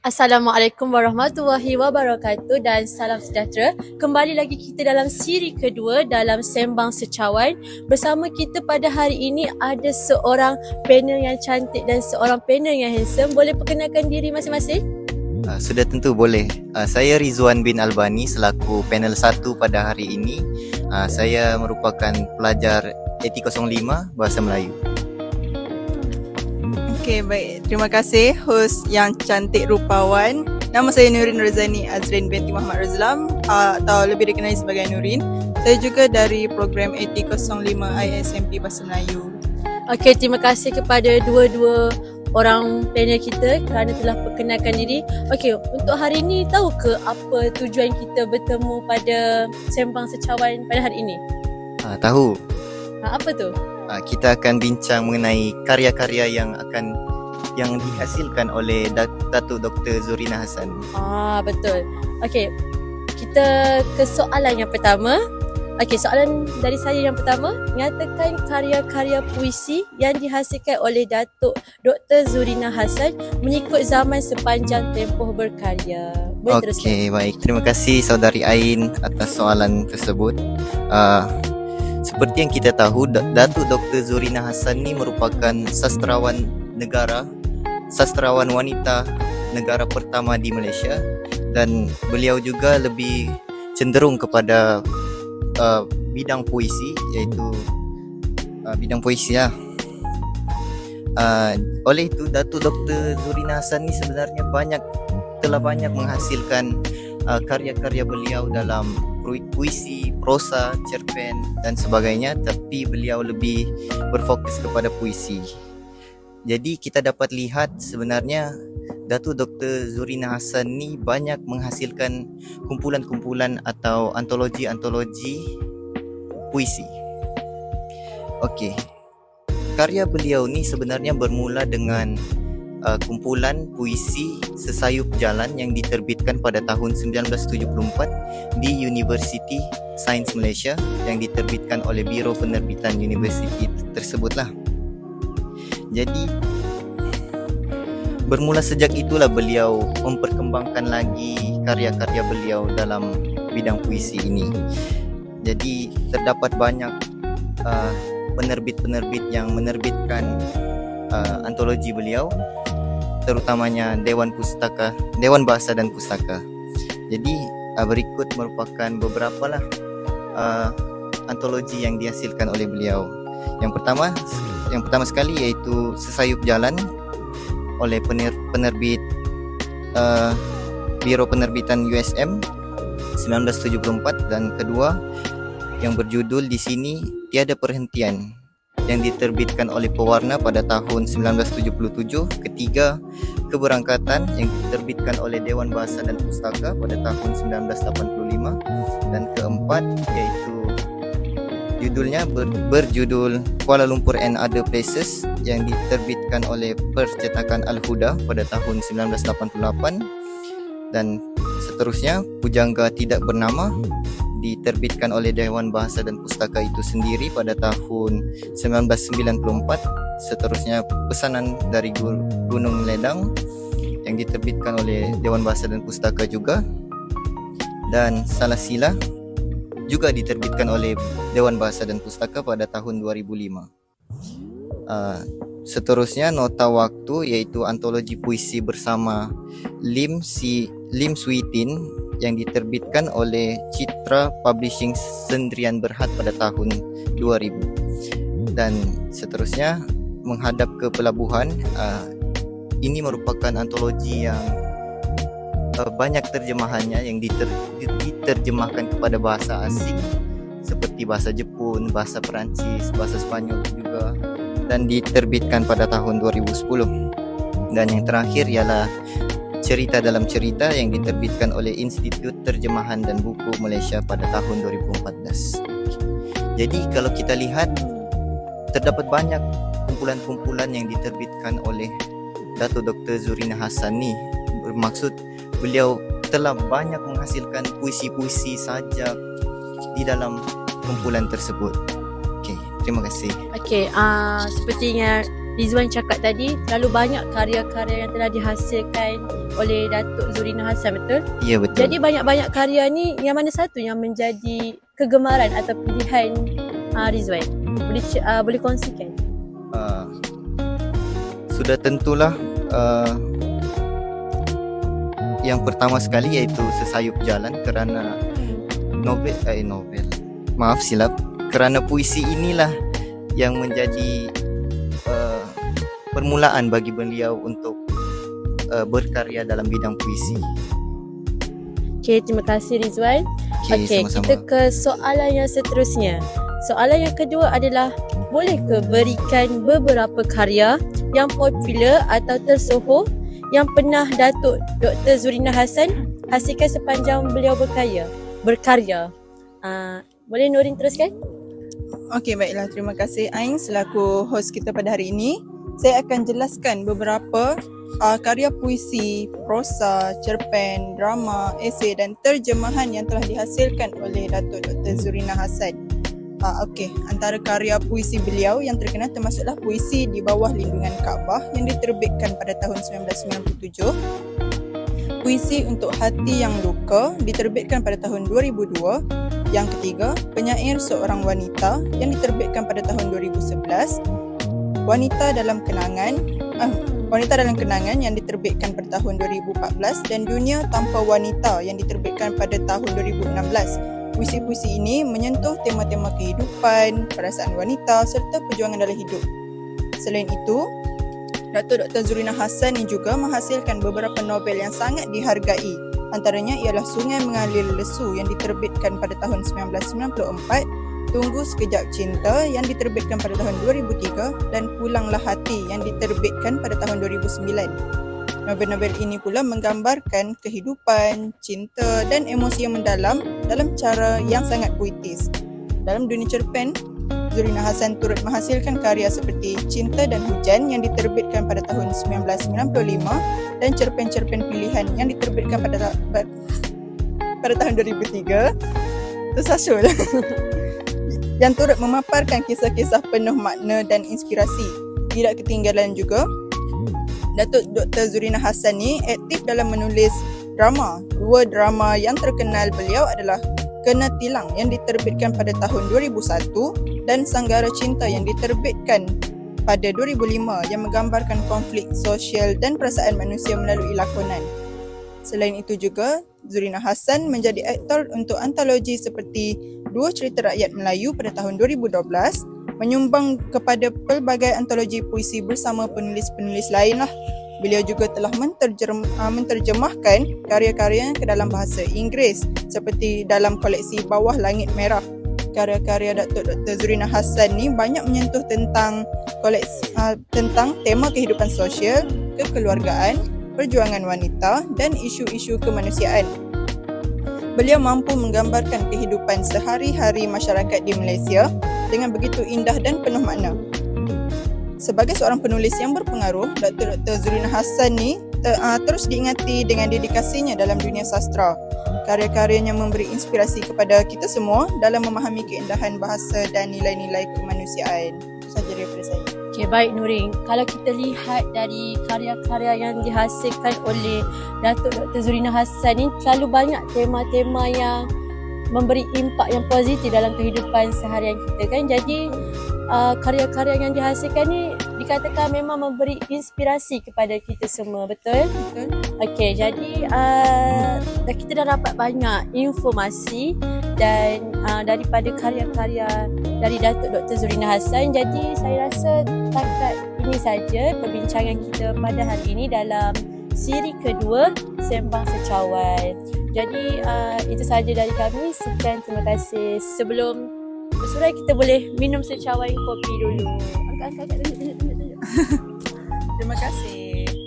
Assalamualaikum warahmatullahi wabarakatuh dan salam sejahtera. Kembali lagi kita dalam siri kedua dalam Sembang Secawan. Bersama kita pada hari ini ada seorang panel yang cantik dan seorang panel yang handsome. Boleh perkenalkan diri masing-masing? Uh, sudah tentu boleh. Uh, saya Rizwan bin Albani selaku panel 1 pada hari ini. Uh, saya merupakan pelajar AT05 Bahasa Melayu. Okey, baik. Terima kasih host yang cantik rupawan. Nama saya Nurin Razani Azrin binti Muhammad Razlam uh, atau lebih dikenali sebagai Nurin. Saya juga dari program AT05 ISMP Bahasa Melayu. Okey, terima kasih kepada dua-dua orang panel kita kerana telah perkenalkan diri. Okey, untuk hari ini tahu ke apa tujuan kita bertemu pada Sembang Secawan pada hari ini? Uh, tahu, Ha, apa tu? Uh, kita akan bincang mengenai karya-karya yang akan yang dihasilkan oleh Dat- Datuk Dr. Zurina Hassan. Ah, betul. Okey, kita ke soalan yang pertama. Okey, soalan dari saya yang pertama. Nyatakan karya-karya puisi yang dihasilkan oleh Datuk Dr. Zurina Hassan mengikut zaman sepanjang tempoh berkarya. Okey, baik. Terima kasih saudari Ain atas soalan tersebut. Uh, seperti yang kita tahu, Da- Datuk Dr. Zurina Hassan ni merupakan sastrawan negara, sastrawan wanita negara pertama di Malaysia dan beliau juga lebih cenderung kepada uh, bidang puisi iaitu uh, bidang puisi lah. Uh, oleh itu Datuk Dr. Zurina Hassan ni sebenarnya banyak telah banyak menghasilkan uh, karya-karya beliau dalam puisi, prosa, cerpen dan sebagainya tapi beliau lebih berfokus kepada puisi. Jadi kita dapat lihat sebenarnya Datuk Dr. Zurina Hassan ni banyak menghasilkan kumpulan-kumpulan atau antologi-antologi puisi. Okey. Karya beliau ni sebenarnya bermula dengan uh, kumpulan puisi Sesayup Jalan yang diterbitkan pada tahun 1974 di University Sains Malaysia yang diterbitkan oleh Biro Penerbitan Universiti tersebutlah. Jadi bermula sejak itulah beliau memperkembangkan lagi karya-karya beliau dalam bidang puisi ini. Jadi terdapat banyak uh, penerbit-penerbit yang menerbitkan uh, antologi beliau terutamanya Dewan Pustaka, Dewan Bahasa dan Pustaka. Jadi uh, berikut merupakan beberapa lah uh, antologi yang dihasilkan oleh beliau. Yang pertama, yang pertama sekali iaitu Sesayup Jalan oleh pener, penerbit uh, Biro Penerbitan USM 1974 dan kedua yang berjudul di sini Tiada Perhentian yang diterbitkan oleh Pewarna pada tahun 1977 ketiga Keberangkatan yang diterbitkan oleh Dewan Bahasa dan Pustaka pada tahun 1985 dan keempat iaitu judulnya ber, berjudul Kuala Lumpur and Other Places yang diterbitkan oleh Percetakan Al-Huda pada tahun 1988 dan seterusnya Pujangga Tidak Bernama diterbitkan oleh Dewan Bahasa dan Pustaka itu sendiri pada tahun 1994 seterusnya Pesanan dari Gu- Gunung Ledang yang diterbitkan oleh Dewan Bahasa dan Pustaka juga. Dan Salah Sila juga diterbitkan oleh Dewan Bahasa dan Pustaka pada tahun 2005 uh, seterusnya Nota Waktu iaitu antologi puisi bersama Lim Si Lim Switin yang diterbitkan oleh Citra Publishing Sendirian Berhad pada tahun 2000 dan seterusnya menghadap ke pelabuhan uh, ini merupakan antologi yang uh, banyak terjemahannya yang diter, diterjemahkan kepada bahasa asing seperti bahasa Jepun, bahasa Perancis, bahasa Spanyol juga dan diterbitkan pada tahun 2010 dan yang terakhir ialah cerita dalam cerita yang diterbitkan oleh Institut Terjemahan dan Buku Malaysia pada tahun 2014. Jadi kalau kita lihat terdapat banyak kumpulan-kumpulan yang diterbitkan oleh Dato Dr. Zurina Hassan ni bermaksud beliau telah banyak menghasilkan puisi-puisi sajak di dalam kumpulan tersebut. Okey, terima kasih. Okey, uh, seperti yang Rizwan cakap tadi terlalu banyak karya-karya yang telah dihasilkan oleh Datuk Zurina Hassan betul? Ya betul. Jadi banyak-banyak karya ni yang mana satu yang menjadi kegemaran atau pilihan uh, Rizwan? Boleh uh, boleh kongsikan? uh, sudah tentulah uh, yang pertama sekali iaitu sesayup jalan kerana novel eh novel maaf silap kerana puisi inilah yang menjadi permulaan bagi beliau untuk uh, berkarya dalam bidang puisi. Okay, terima kasih Rizwan. Okey, Okey, sama-sama. kita ke soalan yang seterusnya. Soalan yang kedua adalah boleh ke berikan beberapa karya yang popular atau tersohor yang pernah Datuk Dr. Zurina Hassan hasilkan sepanjang beliau berkarya? Berkarya. Uh, boleh Nurin teruskan? Okey, baiklah. Terima kasih Ain selaku host kita pada hari ini. Saya akan jelaskan beberapa uh, karya puisi, prosa, cerpen, drama, esei dan terjemahan yang telah dihasilkan oleh Datuk Dr. Zurina Hassan. Uh, Okey, antara karya puisi beliau yang terkenal termasuklah puisi Di Bawah Lindungan Kaabah yang diterbitkan pada tahun 1997. Puisi Untuk Hati Yang Luka diterbitkan pada tahun 2002 yang ketiga, penyair seorang wanita yang diterbitkan pada tahun 2011. Wanita dalam kenangan, ah, wanita dalam kenangan yang diterbitkan pada tahun 2014 dan Dunia Tanpa Wanita yang diterbitkan pada tahun 2016. Puisi-puisi ini menyentuh tema-tema kehidupan, perasaan wanita serta perjuangan dalam hidup. Selain itu, Datuk Dr. Zurina Hassan ini juga menghasilkan beberapa novel yang sangat dihargai Antaranya ialah Sungai Mengalir Lesu yang diterbitkan pada tahun 1994, Tunggu Sekejap Cinta yang diterbitkan pada tahun 2003 dan Pulanglah Hati yang diterbitkan pada tahun 2009. Novel-novel ini pula menggambarkan kehidupan, cinta dan emosi yang mendalam dalam cara yang sangat puitis. Dalam dunia cerpen, Zurina Hassan turut menghasilkan karya seperti Cinta dan Hujan yang diterbitkan pada tahun 1995 dan cerpen-cerpen pilihan yang diterbitkan pada pada tahun 2003 tersasul yang turut memaparkan kisah-kisah penuh makna dan inspirasi. Tidak ketinggalan juga Datuk Dr. Zurina Hassan ni aktif dalam menulis drama. Dua drama yang terkenal beliau adalah Kena Tilang yang diterbitkan pada tahun 2001 dan Sanggara Cinta yang diterbitkan pada 2005 yang menggambarkan konflik sosial dan perasaan manusia melalui lakonan. Selain itu juga, Zurina Hassan menjadi aktor untuk antologi seperti Dua Cerita Rakyat Melayu pada tahun 2012, menyumbang kepada pelbagai antologi puisi bersama penulis-penulis lain lah. Beliau juga telah menterjem, uh, menterjemahkan karya-karyanya ke dalam bahasa Inggeris seperti dalam koleksi Bawah Langit Merah. Karya-karya Datuk Dr. Zurina Hassan ni banyak menyentuh tentang koleksi uh, tentang tema kehidupan sosial, kekeluargaan, perjuangan wanita dan isu-isu kemanusiaan. Beliau mampu menggambarkan kehidupan sehari-hari masyarakat di Malaysia dengan begitu indah dan penuh makna. Sebagai seorang penulis yang berpengaruh, Dr. Dr. Zurina Hassan ni ter, uh, terus diingati dengan dedikasinya dalam dunia sastra. Karya-karyanya memberi inspirasi kepada kita semua dalam memahami keindahan bahasa dan nilai-nilai kemanusiaan. Itu sahaja daripada saya. Okay, baik Nurin. Kalau kita lihat dari karya-karya yang dihasilkan oleh Datuk Dr. Zurina Hassan ni terlalu banyak tema-tema yang memberi impak yang positif dalam kehidupan seharian kita kan. Jadi uh, karya-karya yang dihasilkan ni dikatakan memang memberi inspirasi kepada kita semua, betul? Betul? Okey, jadi uh, kita dah dapat banyak informasi dan uh, daripada karya-karya dari Datuk Dr. Zurina Hassan. Jadi saya rasa takat ini saja perbincangan kita pada hari ini dalam siri kedua Sembang Secawan. Jadi uh, itu sahaja dari kami. Sekian terima kasih. Sebelum bersurai kita boleh minum secawan kopi dulu. Tunjuk tunjuk tunjuk. tunjuk. Terima kasih.